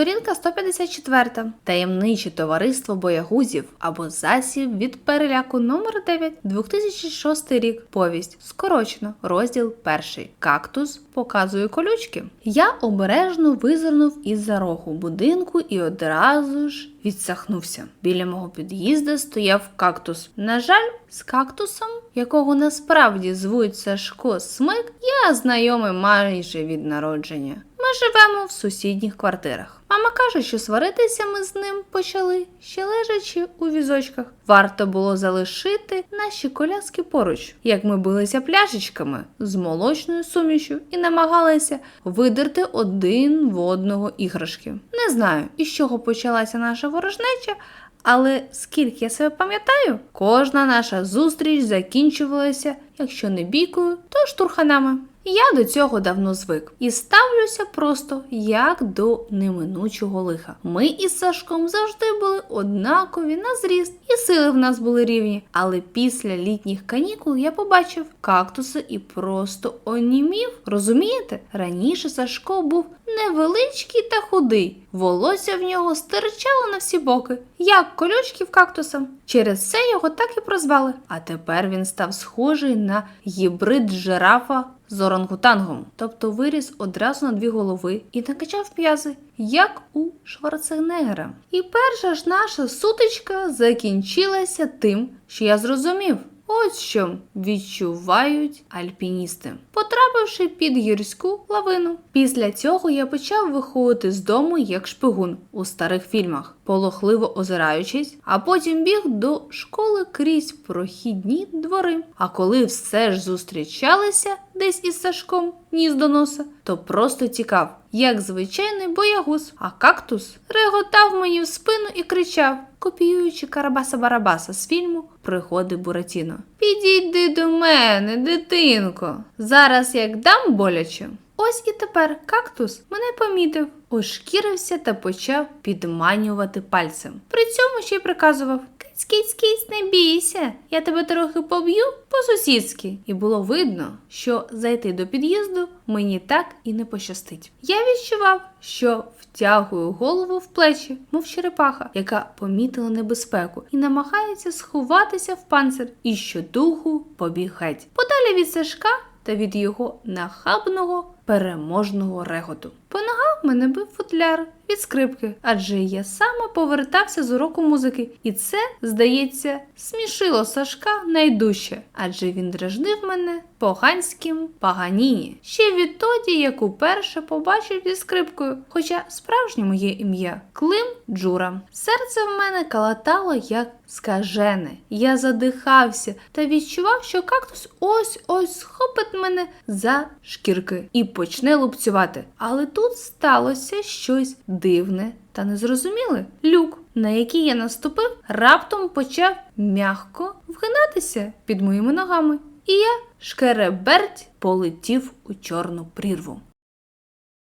Сторінка 154. Таємниче товариство боягузів або засіб від переляку номер 9 2006 рік. Повість. Скорочено. Розділ перший. Кактус показує колючки. Я обережно визирнув із-за рогу будинку і одразу ж відсахнувся. Біля мого під'їзда стояв кактус. На жаль, з кактусом, якого насправді звуть Сашко Смик, я знайомий майже від народження. Ми живемо в сусідніх квартирах. Мама каже, що сваритися ми з ним почали, ще лежачи у візочках. Варто було залишити наші коляски поруч, як ми билися пляшечками з молочною сумішю і намагалися видерти один в одного іграшки. Не знаю, із чого почалася наша ворожнеча, але скільки я себе пам'ятаю, кожна наша зустріч закінчувалася, якщо не бійкою, то штурханами. Я до цього давно звик і ставлюся просто як до неминучого лиха. Ми із Сашком завжди були однакові на зріст, і сили в нас були рівні. Але після літніх канікул я побачив кактуси і просто онімів. Розумієте? Раніше Сашко був невеличкий та худий. Волосся в нього стирчало на всі боки, як колючків кактусом. Через це його так і прозвали. А тепер він став схожий на гібрид жирафа з орангутангом, тобто виріс одразу на дві голови і накачав м'язи, як у Шварценеггера. І перша ж наша сутичка закінчилася тим, що я зрозумів. Ось що відчувають альпіністи, потрапивши під гірську лавину. Після цього я почав виходити з дому як шпигун у старих фільмах, полохливо озираючись, а потім біг до школи крізь прохідні двори. А коли все ж зустрічалися десь із Сашком ніс до носа, то просто тікав, як звичайний боягуз, а кактус реготав мені в спину і кричав, копіюючи Карабаса-Барабаса з фільму Пригоди Буратіно. Підійди до мене, дитинко. Зараз як дам боляче. Ось і тепер кактус мене помітив, ошкірився та почав підманювати пальцем. При цьому ще й приказував: Киць, киць, не бійся, я тебе трохи поб'ю по-сусідськи. І було видно, що зайти до під'їзду мені так і не пощастить. Я відчував, що втягую голову в плечі, мов черепаха, яка помітила небезпеку і намагається сховатися в панцир, і щодуху побіг геть. Подалі від Сашка та від його нахабного переможного реготу. По ногах мене бив футляр від скрипки, адже я саме повертався з уроку музики, і це, здається, смішило Сашка найдужче, адже він дражнив мене поганським паганіні. Ще відтоді, як уперше побачив зі скрипкою, хоча справжнє моє ім'я Клим Джура. Серце в мене калатало як скажене. Я задихався та відчував, що кактус ось-ось схопить мене за шкірки і почне лупцювати. Але тут сталося щось дивне та незрозуміле. Люк, на який я наступив, раптом почав м'ягко вгинатися під моїми ногами. І я шкереберть полетів у чорну прірву.